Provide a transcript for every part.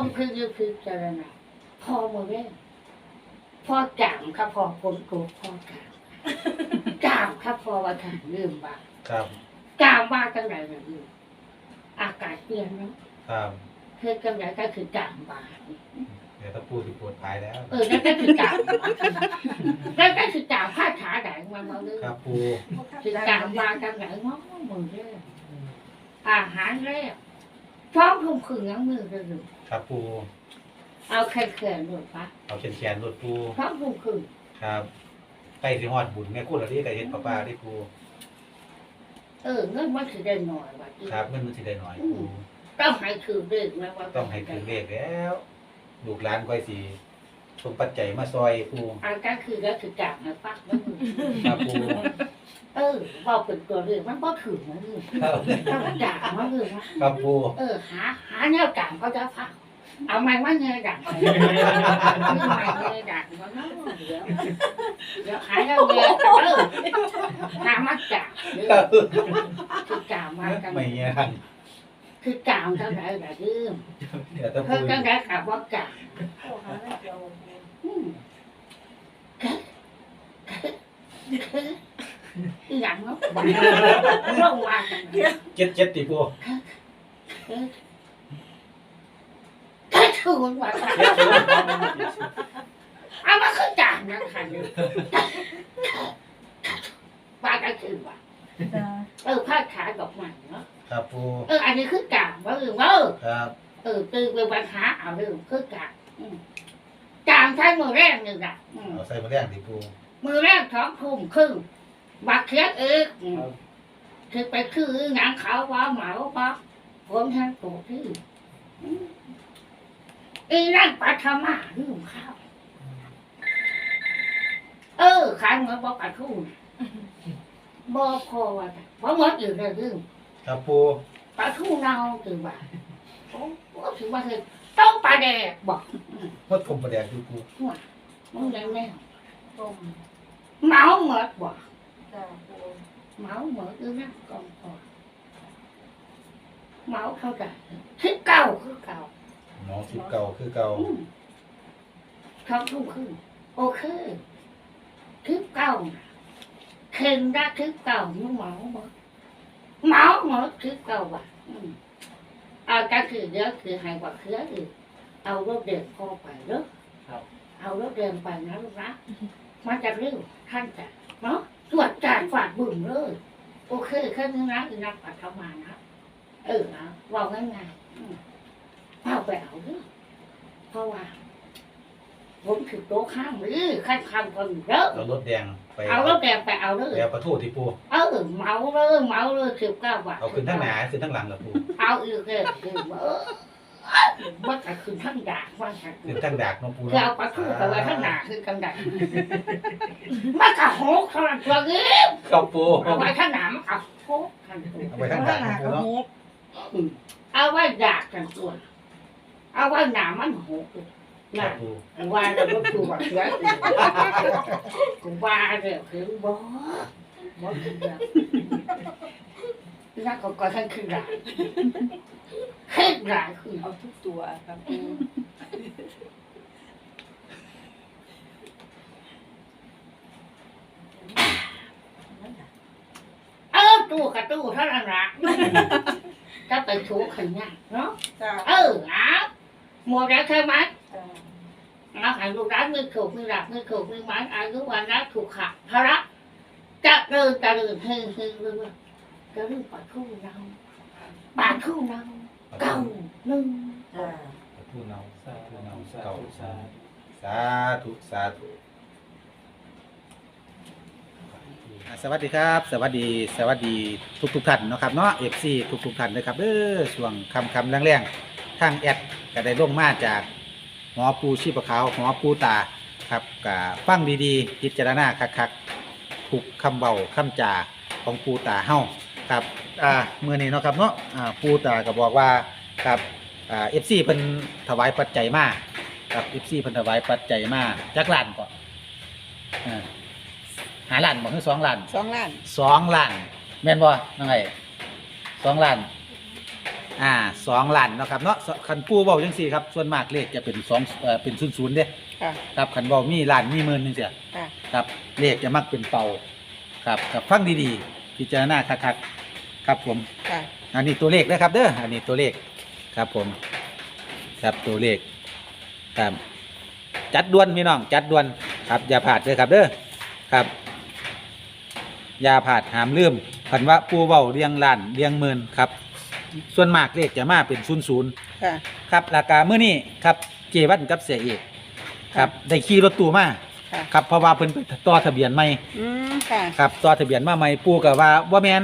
งคือคือเจรณาพอหมดเลยพอจามครับพอพ้นโกรธพอจามจามครับพอว่าทางลืมบ้างครับจามว่าจังไรนะลืมอากาศเปลี่ยนเนาะครับคือจังไรก็คือจามบาเดี๋ยวถ้าปูสิปวดท้ายแล้ว เออนั่นก็คือจามนั่นก็คือจามผ้าขาแดงมามาเลยครับปูคือจามบาจังไรง้อมือเด้ออาหารแรก ท้องทุ่มขึงยังมือเลยครับปูเอาแค่แค่หนวดปะเอาแขนแขนรถปูท้องทุ่มขึงครับใกล้สิฮอดบุญแม่คุณอะไรก็เห็นป้าป้าได้ปูเออเงินมันถือได้หน่อยว่าอีครับเงินมันสิได้หน่อยปูต้องให้ถือเด็กนะว่าต้องให้ถึงเลขแล้วลูกหลานก้อยสิส่งปัจจัยมาซอยปูอันก็คือก็คือจับนะปักแล้วมือครับปู เออบอกเป็นตัวเรื่องมันก็ถือนะเรื่องครับต้องจับมันเลยนะครับปูเออหาหาแนวจับเขาจะพักเอาไม้ว่าเงยดักไม่ไม้เงยดักมันเนาะเดี๋ยวเดี๋ยวหาแนวเงยเออหามาจับเดี๋ยวคือจับมากันไม่เงี้ยทันคือจับเท่าไหร่แบบนี้เดี๋ยวถ้าเพิ่ปูงกันได้ขับว่าจับอืม อีหยังเนาะบ้านร่องว่ากันเจ็ดเจ็ดติปูแค่ชูนว่ากันเอามาขึ้นจานนะค่ะว่ากันคือว่าเออผ้าขาดอกไม้เนาะครับปูเอออันนี้คือกาบว่าเออว่าครับเออตื่นเป็นปัญหาเอาเรื่องคือกาบจางใช้มือแรกหนึ่งอะเอาใส่มาแรงติปูมือแรกสองทุ่มครึ่ง บักเคียดเอกคือไปคือหนังขาวว่าเหมาว่าผมแทนตัวที่อืมอีนั่นปัทมาลืมข้าวเออขายเหมือนบอกปัดทูน่ะบอพอว่าแต่เพราะหมดอยู่เลยลืมครับปูปลาทูเน่าถือว่าโอ้โหถือว่าคือต้องปลาแดกบอกมดผมประแดงดูปูมึงยังแม่เมาเหมิดบอกเมาเหมิดอือนั่งกอง พอเมาเท่าไหร่คือเก่าคือเก่าน้องสิบเก่าคือเก่าอืมท้องทุ่มขึ้นโอเคคือเก่าน่ะเข่งได้คือเก่ามึงเมาเหมิดเมาเหมิดคือเก่าว่ะอืมเอาก็คือเดี๋ยวคือให้กว่าเครืออีกเอารถเดินพอไปเด้อครับ เอารถเดินไปนะลูกนะมันจะเร็วท่านจะเนาะ ตรวจจานฝาดบึ้มเลย โอเคแค่นี้นะอีนักปัดเข้ามานะ เออนะว่าง่ายๆอืมเอาไปเอาเด้อเพราะว่า ผมถือโต๊ะข้างมือขั้นคำคนเยอะเอารถแดงไปเอารถแดงไปเอาเลยไปเอาปลาทูที่ปูเออเมาเลยเมาเลยสิบเก้าบาทเอาขึ้นทั้งหนาขึ้นทั้งหลังละปูเอาอีกเลยคือเอ อมันก็คือทั้งดากว่าฉันขึ้นทั้งดากเน้องปูคือเอาปลาทูไปไว้ข้างหน้าคือกันดักมันก็โหกเท่านั้นตัวนี้ครับปูเอาไว้ข้างหน้ามันก็โหกทันตัวเอาไปทั้งดากเนาะปูเนาะเอาไว้ดากกันตัวเอาไว้หนามันโหกครัน่ะบปูว่าเราก็คือว่าเสือกูว่าเดี๋ยวคือบ่บ่คือแบบนั่นก็ก็ท่านคือหลา ยคือหลายคือเอาทุกตัวครับปูเออตู้กับตู้เท่านั้นละจะไปถูขันยากเนาะจ้าเออเอาหมดแล้วใช่ไหมจ้าเอาให้ลูกร้านมือถูกมือหลักมือถูกมือไม้อายุวันรักถูกขัดพระจะเดินจะเดินเฮ้ยเฮ้ยเรื่อยๆจะเรื่องปัดคู่เราปัดคู่เรา เก้าหนึ่งจ้าปลาทูเนาปลาทูเนาเก่าสาสาธุสาธุอ่าสวัสดีครับ สวัสดีสวัสดีทุกทุกๆท่านเนาะครับเนาะเอฟซีทุกทุกๆท่านนะครับเด้อช่วงคำคำแรงๆทางแอดก็ได้ลงมาจากหมอปูชีพขาวหมอปูตาครับกับฟังดีๆ พิจารณาคักๆ ทุกคำเบาคำจาของปูตาเฮา ครับอ่าเมื่อนี้เนาะครับเนาะอ่าปูตาก็บอกว่าครับอ่าเอฟซีเพิ่นถวายปัจจัยมาครับเอฟซีเพิ่นถวายปัจจัยมาจักล้านก่อนอ่าหาล้านบ่คือสองล้านสองล้านสองล้านแม่นบ่น้องไอ้สองล้านอ่าสองล้านเนาะครับเนาะคันปูเว้าจังซี่ครับส่วนมากเลขจะเป็นสองเอ่อเป็นศูนย์ศูนย์เด้ค่ะ ครับคันเว้ามีล้านมีหมื่นจังซี่ค่ะ ครับเลขจะมักเป็นเป่าครับกับฟังดีๆ พิจารณาคักๆครับผม ค่ะ อันนี้ตัวเลขนะครับเด้อ อันนี้ตัวเลขครับผม ครับตัวเลขครับจัดด่วนพี่น้องจัดด่วนครับ อย่าพลาดเด้อครับเด้อครับ อย่าพลาดหามลืมพันว่าปูเบาเรียงล้านเรียงหมื่นครับ ส่วนมากเลขจะมาเป็นศูนย์ศูนย์ค่ะ ครับราคาเมื่อนี้ครับเจวันกับเสียเอกครับ ได้ขี่รถตู้มา ค่ะ ครับเพราะว่าเพิ่นไปต่อทะเบียนใหม่อืมค่ะ ครับต่อทะเบียนมาใหม่ปูก็ว่าบ่แมน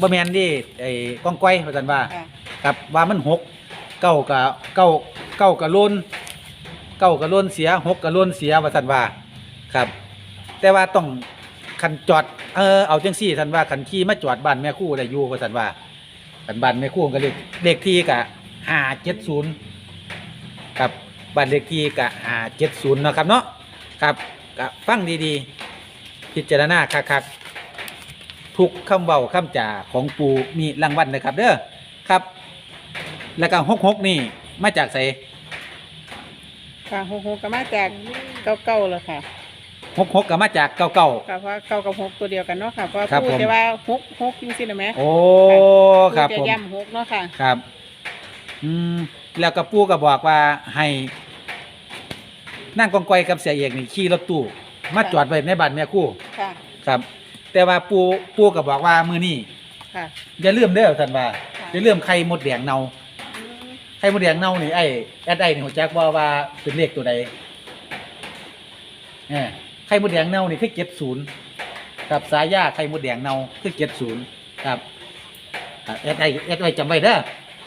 บ่แมนเดิไอ้ก้องก้อยว่าซั่นว่าค่ะ ครับว่ามันหกเก้ากับเก้าเก้ากับล้นเก้ากับล้นเสียหกกับล้นเสียว่าซั่นว่าครับ แต่ว่าต้องคันจอดเออเอาจังซี่ท่านว่าคันขี่มาจอดบ้านแม่ครู่ได้อยู่ว่าซั่นว่าคันบ้านแม่ครู่ก็เลขเลขที่ก็570 ครับบ้านเลขที่ก็570เนาะครับเนาะครับ ก็ฟังดีๆ พิจารณาคักๆทุกคำเว้าคำจ่าของปูมีรางวัลนะครับ เด้อครับ แล้วก็หกๆนี่มาจากไสค่ะหกหกก็มาจากเก้าเก้าเลยค่ะหกหกก็มาจากเก่าค่ะเพราะเก้ากับหกตัวเดียวกันเนาะค่ะเพราะครับพูดผม แต่ว่าหกหกจริงๆนะแม่ๆโอ้ครับพูดผมจะย่ำหกเนาะค่ะ ครับ อืม แล้วก็ปู่ก็บอกว่าให้ นั่งกองกอยกับเสียเอกนี่ขี่รถตู้มาจอดไว้ในบ้านแม่ครู่ค่ะ ครับ แต่ว่าปู่ปู่ก็บอกว่ามื้อนี้ค่ะ อย่าลืมเด้อท่านว่าค่ะอย่าลืมไข่มดแดงเน่าอืมไข่มดแดงเน่านี่ไอ้แอดไอ้นี่หัวจักว่าว่าเป็นเลขตัวใดเออไข่มดแดงเน่านี่คือ70ครับสายาไข่มดแดงเน่าคือ70ครับอะแอดไอ้แอดไอ้จำไว้เด้อ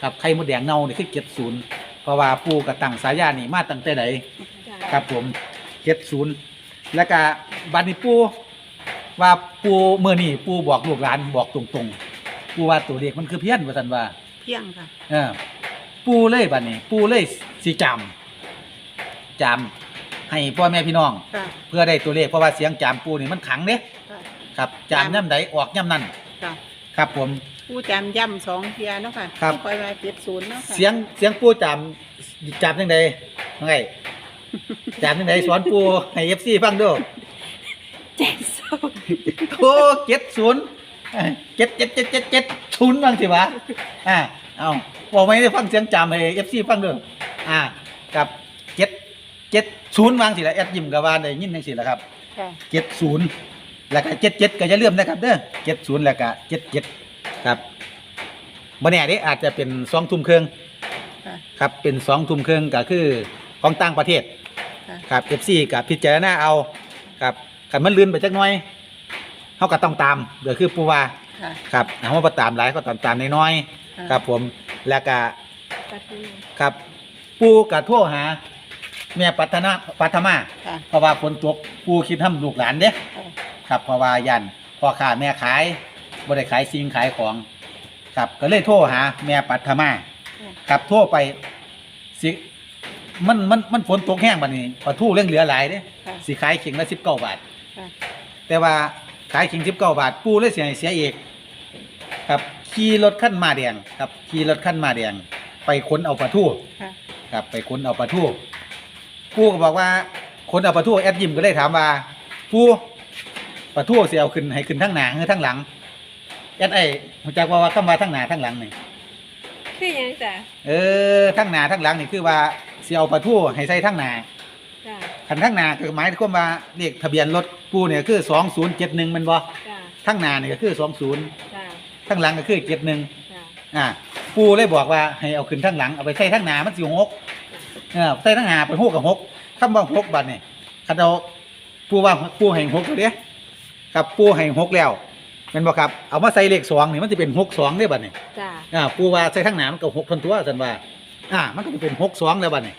ครับไข่มดแดงเน่านี่คือ70เพราะว่าปู่ก็ตั้งสายานี่มาตั้งแต่ใด ครับผม70แล้วก็บัดนี้ปู่ว่าปู่มื้อนี้ปู่บอกลูกหลานบอกตรงๆ ปู่ว่าตัวเลขมันคือเพี้ยนว่าซั่นว่าเที่ยงค่ะ เออปูเลยบัดนี้ ปูเลยสิจำจำให้พ่อแม่พี่น้อง ค่ะ เพื่อได้ตัวเลขเพราะว่าเสียงจำปูนี่มันขังเด้ค่ะ ครับจำ ย่ำใดออกย่ำนั่นค่ะครับผม ผู้จำย่ำสองเทียเนาะค่ะครับ คอยมาเจ็ดศูนย์เนาะค่ะเสียงเสียงปูจำจำยังไงยังไง จำยังไงสอนปูให้เอฟซีฟังดูเจ็ดศูนย์โอ้เจ็ดศูนย์เจ็ดเจ็ดเจ็ดเจ็ดเจ็ดศูนย์บ้างสิวะอ่าเอาบอกไม่ได้ฟังเสียงจำให้เอฟซีฟังด้วยอ่ากับเจ็ดเจ็ดศูนย์บ้างสิละแอดยิมกับวานได้ยินยังสิละครับค่ะเจ็ดศูนย์แล้วก็เจ็ดเจ็ดก็จะเลื่อมนะครับเด้อเจ็ดศูนย์แล้วก็เจ็ดเจ็ดครับบันแน่นี้อาจจะเป็นสองทุ่มครึ่งค่ะ ครับเป็นสองทุ่มครึ่งก็คือของต่างประเทศ ค่ะ ครับเอฟซีกับพิจารณาเอาครับขันมันลื่นไปจักหน่อยเขาก็ต้องตามเดี๋ยวคือปูวาค่ะ ครับเขามาตามหลายก็ตามตามน้อยๆครับผมแล้วก็ครับปูกับทั่วหาแม่ปัทนาปัทมาค่ะ เพราะว่าฝนตกปูคิดทำลูกหลานเด้ ค่ะ ครับเพราะว่ายันพ่อค้าแม่ขายบ่ได้ขายสิ่งขายของ ครับก็เลยโทรหา แม่ปัทมา ครับโทรไปสิ มันมันมันฝนตกแห้งบัดนี้ปลาทูเรื่องเหลือหลายเด้ค่ะสิขายเข่งละ19บาท ค่ะแต่ว่าขายเข่ง19บาท ปูเลยเสียให้เสียเอกครับขี่รถขั้นมาแดงครับขี่รถขั้นมาแดง ไปค้นเอาปลาทูค่ะครับไปค้นเอาปลาทูปูก็บอกว่าค้นเอาปลาทูแอดยิมก็เลยถามว่าปูปลาทูเสียเอาขึ้นให้ขึ้นทั้งหน้าหรือทั้งหลังแอดไอ้ผมจักว่าว่าคำว่าทั้งหน้าทั้งหลังนี่ คือหยังจ้ะเออทั้งหน้าทั้งหลังนี่คือว่าเสียเอาปลาทูให้ใส่ทั้งหน้าจ้ะคันทั้งหน้าคือหมายความว่าเลขทะเบียนรถปูเนี่ยคือสองศูนย์เจ็ดหนึ่งมันบ่จ้ะทั้งหน้านี่ก็คือสองศูนย์จ้ะทั้งหลังก็คือเจ็ดหนึ่งจ้ะอ่าปูเลยบอกว่าให้เอาขึ้นทั้งหลังเอาไปใส่ทั้งหน้ามันสิหกเออใส่ทั้งหาไปหกกับหกคำว่าหกบัดนี่คันเอาปูว่าปูให้หกตัวเดียครับปูให้หกแล้วเป็นบ่ครับเอามาใส่เลขสองนี่มันจะเป็นหกสองได้บัดนี่จ้ะอ่าปูว่าใส่ทั้งหนามันก็หกทนตัวสันว่า อ่ามันก็จะเป็นหกสองแล้วบัดนี่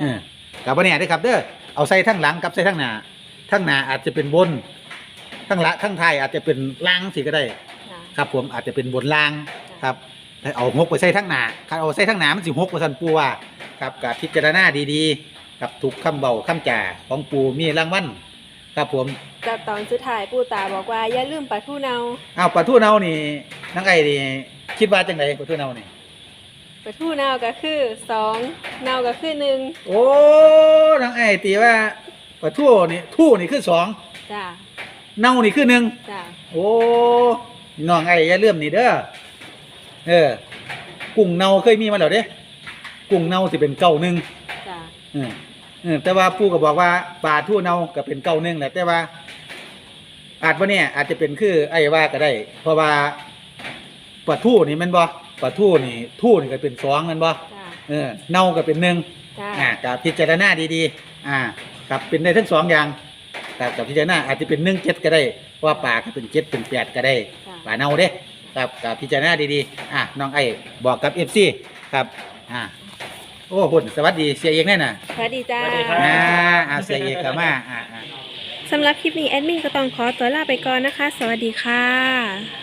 เออกับบัดนี้ได้อครับเด้อเอาใส่ทั้งหลังกับใส่ทั้งหน้าทั้งหน้าอาจจะเป็นบนทั้งละทั้งท้ายอาจจะเป็นล่างสิก็ได้ จ้ะ ครับผมอาจจะเป็นบนล่างครับแต่เอาหกไปใส่ทั้งหนาครับเอาใส่ทั้งหนามันสิหกว่าสันปูว่าครับกับพิจารณาดีๆกับทุกคำเบาคำจ่าของปูมีรางวัลครับผมแต่ตอนสุดท้ายปู่ตาบอกว่าอย่าลืมปลาทูเนาอ้าวปลาทูเนานี่นังไอ้นี่คิดว่าจังไดปลาทูเนานี่ ปลาทูเนาก็คือสองเนาก็คือหนึ่งโอ้นังไอ้ตีว่าปลาทูนี่ทูนี่คือสองจ้าเนานี่คือหนึ่งจ้าโอ้น้องไอ้อย่าเลื่อมนี่เด้อเออกุ้งเนาเคยมีมาแล้วเด้กุ้งเนาสิเป็นเก้าหนึ่งจ้าเออเออแต่ว่าปู่ก็บอกว่าปลาทูเนาก็เป็นเก้าหนึ่งแหละแต่ว่า อาจว่าเนี่ยอาจจะเป็นคือไอ้ว่าก็ได้ เพราะว่าปลาทูนี่แมันบ่ ปลาทูนี่ทูนี่ก็เป็นสองแมันบ่จ้าเออเนาก็เป็นหนึ่งจ้าอ่ากับพิจารณาดีๆ อ่ากับเป็นได้ทั้งสองอย่างแต่กับพิจารณาอาจจะเป็นหนึ่งเจ็ดก็ได้เพราะว่าปลาก็เป็นเจ็ดเป็นแปดก็ได้จ้าปลาเน่าเด้ครับกับพิจารณาดีๆ อะน้องไอ้บอกกับเอฟซีครับอ่าโอ้หุ่นสวัสดีเสียเอกแน่น่ะสวัสดีจ้าสวัสดีครับ อ่าอ่าเสียเอกกับมาอ่าอ่า สำหรับคลิปนี้แอดมินก็ต้องขอตัวลาไปก่อนนะคะ สวัสดีค่ะ